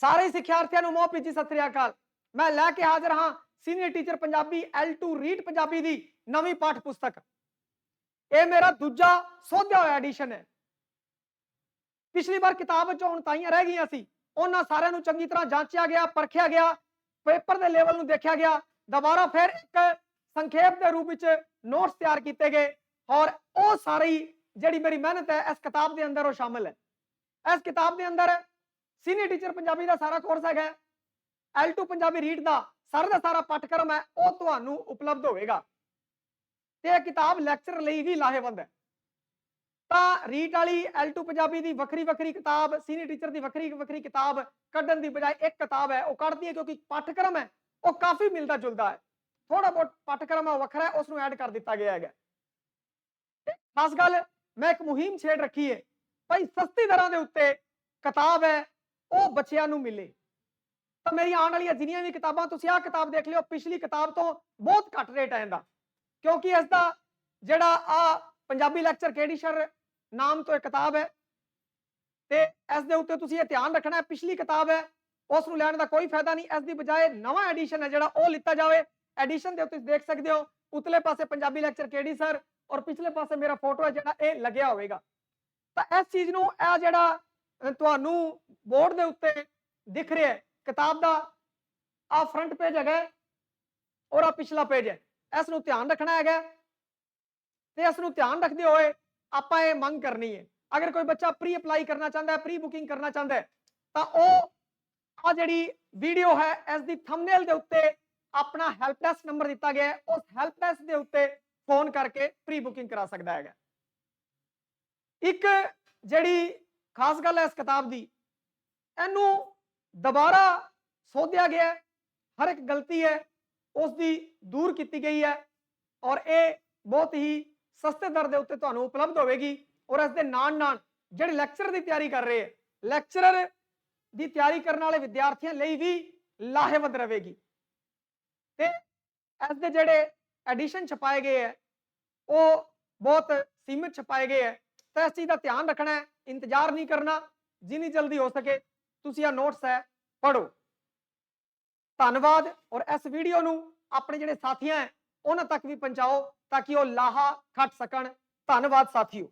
ਸਾਰੇ ਸਿੱਖਿਆਰਥੀਆਂ ਨੂੰ ਮੋਹ ਪੀਜੀ ਸਤਿ ਸ੍ਰੀ ਅਕਾਲ। ਮੈਂ ਲੈ ਕੇ ਹਾਜ਼ਰ ਹਾਂ senior teacher Punjabi L2 read Punjabi ਦੀ ਨਵੀਂ ਪਾਠ ਪੁਸਤਕ ਇਹ ਮੇਰਾ ਦੂਜਾ ਸੋਧਿਆ ਹੋਇਆ ਐਡੀਸ਼ਨ ਹੈ। ਪਿਛਲੀ ਵਾਰ ਕਿਤਾਬ ਵਿੱਚੋਂ ਹੁਣ ਤਾਈਆਂ ਰਹਿ ਗਈਆਂ ਸੀ। ਉਹਨਾਂ ਸਾਰਿਆਂ ਨੂੰ ਚੰਗੀ ਤਰ੍ਹਾਂ ਜਾਂਚਿਆ ਗਿਆ, ਪਰਖਿਆ ਗਿਆ, ਪੇਪਰ ਦੇ ਲੈਵਲ ਨੂੰ ਦੇਖਿਆ ਗਿਆ। ਦੁਬਾਰਾ ਫਿਰ ਇੱਕ ਸੰਖੇਪ ਦੇ ਰੂਪ ਵਿੱਚ ਨੋਟਸ ਤਿਆਰ ਕੀਤੇ ਗਏ ਔਰ ਉਹ ਸਾਰੀ ਜਿਹੜੀ ਮੇਰੀ ਮਿਹਨਤ ਹੈ, ਇਸ ਕਿਤਾਬ ਦੇ ਅੰਦਰ ਉਹ ਸ਼ਾਮਲ ਹੈ। ਇਸ ਕਿਤਾਬ ਦੇ ਅੰਦਰ ਸੀਨੀਅਰ ਟੀਚਰ ਪੰਜਾਬੀ ਦਾ ਸਾਰਾ ਕੋਰਸ ਹੈਗਾ L2 ਪੰਜਾਬੀ ਰੀਡ ਦਾ ਸਾਰਾ ਦਾ ਸਾਰਾ ਪਾਠਕ੍ਰਮ ਹੈ, ਉਹ ਤੁਹਾਨੂੰ ਉਪਲਬਧ ਹੋਵੇਗਾ। ਤੇ ਇਹ ਕਿਤਾਬ ਲੈਕਚਰ ਲਈ ਵੀ ਲਾਹੇਵੰਦ ਹੈ। ਤਾਂ ਰੀਡ ਵਾਲੀ L2 ਪੰਜਾਬੀ ਦੀ ਵੱਖਰੀ ਵੱਖਰੀ ਕਿਤਾਬ ਸੀਨੀਅਰ ਟੀਚਰ ਦੀ ਵੱਖਰੀ ਵੱਖਰੀ ਕਿਤਾਬ ਕੱਢਣ ਦੀ ਬਜਾਏ ਇੱਕ ਕਿਤਾਬ ਹੈ, ਉਹ ਕੱਢਦੀ ਹੈ ਕਿਉਂਕਿ ਪਾਠਕ੍ਰਮ ਹੈ, ਉਹ ਕਾਫੀ ਮਿਲਦਾ ਜੁਲਦਾ ਹੈ। ਥੋੜਾ ਬਹੁਤ ਪਾਠਕ੍ਰਮ ਹੈ ਉਹ ਵੱਖਰਾ ਹੈ, ਉਸ ਨੂੰ ਐਡ ਕਰ ਦਿੱਤਾ ਗਿਆ ਹੈਗਾ। ਖਾਸ ਗੱਲ, ਮੈਂ ਇੱਕ ਮੁਹਿੰਮ ਛੇੜ ਰੱਖੀ ਹੈ। ਭਾਈ ਸਸਤੀ ਦਰਾਂ ਦੇ ਉੱਤੇ ਕਿਤਾਬ ਹੈ ਉਹ ਬੱਚਿਆਂ ਨੂੰ ਮਿਲੇ। ਤਾਂ ਮੇਰੀ ਆਉਣ ਵਾਲੀਆਂ ਜਿੰਨੀਆਂ ਵੀ ਕਿਤਾਬਾਂ, ਤੁਸੀਂ ਆਹ ਕਿਤਾਬ ਦੇਖ ਲਿਓ, ਪਿਛਲੀ ਕਿਤਾਬ ਤੋਂ ਬਹੁਤ ਘੱਟ ਰੇਟ ਹੈ ਇਹਦਾ। ਕਿਉਂਕਿ ਇਸ ਦਾ ਜਿਹੜਾ ਆ ਪੰਜਾਬੀ ਲੈਕਚਰ ਕਿਹੜੀ ਸ਼ਰ ਨਾਮ ਤੋਂ ਇੱਕ ਕਿਤਾਬ ਹੈ। ਤੇ ਇਸ ਦੇ ਉੱਤੇ ਤੁਸੀਂ ਇਹ ਧਿਆਨ ਰੱਖਣਾ ਹੈ ਪਿਛਲੀ ਕਿਤਾਬ ਹੈ, ਉਸ ਨੂੰ ਲੈਣ ਦਾ ਕੋਈ ਫਾਇਦਾ ਨਹੀਂ। ਇਸ ਦੀ ਬਜਾਏ ਨਵਾਂ ਐਡੀਸ਼ਨ ਹੈ ਜਿਹੜਾ ਉਹ ਲਿੱਤਾ ਜਾਵੇ। ਐਡੀਸ਼ਨ ਦੇ ਉੱਤੇ ਦੇਖ ਸਕਦੇ ਹੋ, ਉਤਲੇ ਪਾਸੇ ਪੰਜਾਬੀ ਲੈਕਚਰ ਕਿਹੜੀ ਸਰ ਔਰ ਪਿਛਲੇ ਪਾਸੇ ਮੇਰਾ ਫੋਟੋ ਹੈ ਜਿਹੜਾ ਇਹ ਲੱਗਿਆ ਹੋਵੇਗਾ। ਤਾਂ ਇਸ ਚੀਜ਼ ਨੂੰ, ਇਹ ਜਿਹੜਾ ਤੁਹਾਨੂੰ ਬੋਰਡ ਦੇ ਉੱਤੇ ਦਿਖ ਰਿਹਾ ਹੈ, ਕਿਤਾਬ ਦਾ ਆ ਫਰੰਟ ਪੇਜ ਹੈਗਾ ਔਰ ਆ ਪਿਛਲਾ ਪੇਜ ਹੈ। ਇਸ ਨੂੰ ਧਿਆਨ ਰੱਖਣਾ ਹੈਗਾ ਤੇ ਇਸ ਨੂੰ ਧਿਆਨ ਰੱਖਦੇ ਹੋਏ ਆਪਾਂ ਇਹ ਮੰਗ ਕਰਨੀ ਹੈ। ਅਗਰ ਕੋਈ ਬੱਚਾ ਪ੍ਰੀ ਅਪਲਾਈ ਕਰਨਾ ਚਾਹੁੰਦਾ ਹੈ ਪ੍ਰੀ ਬੁਕਿੰਗ ਕਰਨਾ ਚਾਹੁੰਦਾ ਹੈ, ਤਾਂ ਉਹ ਆ ਜਿਹੜੀ ਵੀਡੀਓ ਹੈ, ਇਸ ਦੀ ਥੰਬਨੇਲ ਦੇ ਉੱਤੇ ਆਪਣਾ ਹੈਲਪ ਡੈਸਕ ਨੰਬਰ ਦਿੱਤਾ ਗਿਆ ਹੈ। ਉਸ ਹੈਲਪ ਡੈਸਕ ਦੇ ਉੱਤੇ ਫੋਨ ਕਰਕੇ ਪ੍ਰੀ ਬੁਕਿੰਗ ਕਰਾ ਸਕਦਾ ਹੈਗਾ। ਇੱਕ ਜਿਹੜੀ ਖਾਸ ਗੱਲ ਹੈ ਇਸ ਕਿਤਾਬ ਦੀ। ਇਹਨੂੰ ਦੁਬਾਰਾ ਸੋਧਿਆ ਗਿਆ ਹਰ ਇੱਕ ਗਲਤੀ ਹੈ ਉਸ ਦੀ ਦੂਰ ਕੀਤੀ ਗਈ ਹੈ ਔਰ ਇਹ ਬਹੁਤ ਹੀ ਸਸਤੇ ਦਰ ਦੇ ਉੱਤੇ ਤੁਹਾਨੂੰ ਉਪਲਬਧ ਹੋਵੇਗੀ ਔਰ ਇਸ ਦੇ ਨਾਲ ਨਾਲ ਜਿਹੜੇ ਲੈਕਚਰ ਦੀ ਤਿਆਰੀ ਕਰ ਰਹੇ ਹੈ, ਲੈਕਚਰਰ ਦੀ ਤਿਆਰੀ ਕਰਨ ਵਾਲੇ ਵਿਦਿਆਰਥੀਆਂ ਲਈ ਵੀ ਲਾਹੇਵੰਦ ਰਹੇਗੀ। ਤੇ ਇਸ ਦੇ ਜਿਹੜੇ ਐਡੀਸ਼ਨ ਛਪਾਏ ਗਏ ਹੈ, ਉਹ ਬਹੁਤ ਸੀਮਿਤ ਛਪਾਏ ਗਏ ਹੈ। ਤਾਂ ਇਸ ਚੀਜ਼ ਦਾ ਧਿਆਨ ਰੱਖਣਾ ਹੈ ਇੰਤਜ਼ਾਰ ਨਹੀਂ ਕਰਨਾ, ਜਿੰਨੀ ਜਲਦੀ ਹੋ ਸਕੇ, ਤੁਸੀਂ ਇਹ ਨੋਟਸ ਹੈ ਪੜੋ ਧੰਨਵਾਦ, ਔਰ ਇਸ ਵੀਡੀਓ ਨੂੰ ਆਪਣੇ ਜਿਹੜੇ ਸਾਥੀਆਂ ਹੈ, ਉਹਨਾਂ ਤੱਕ ਵੀ ਪਹੁੰਚਾਓ, ਤਾਂ ਕਿ ਉਹ ਲਾਹਾ ਖੱਟ ਸਕਣ। ਧੰਨਵਾਦ, ਸਾਥੀਓ।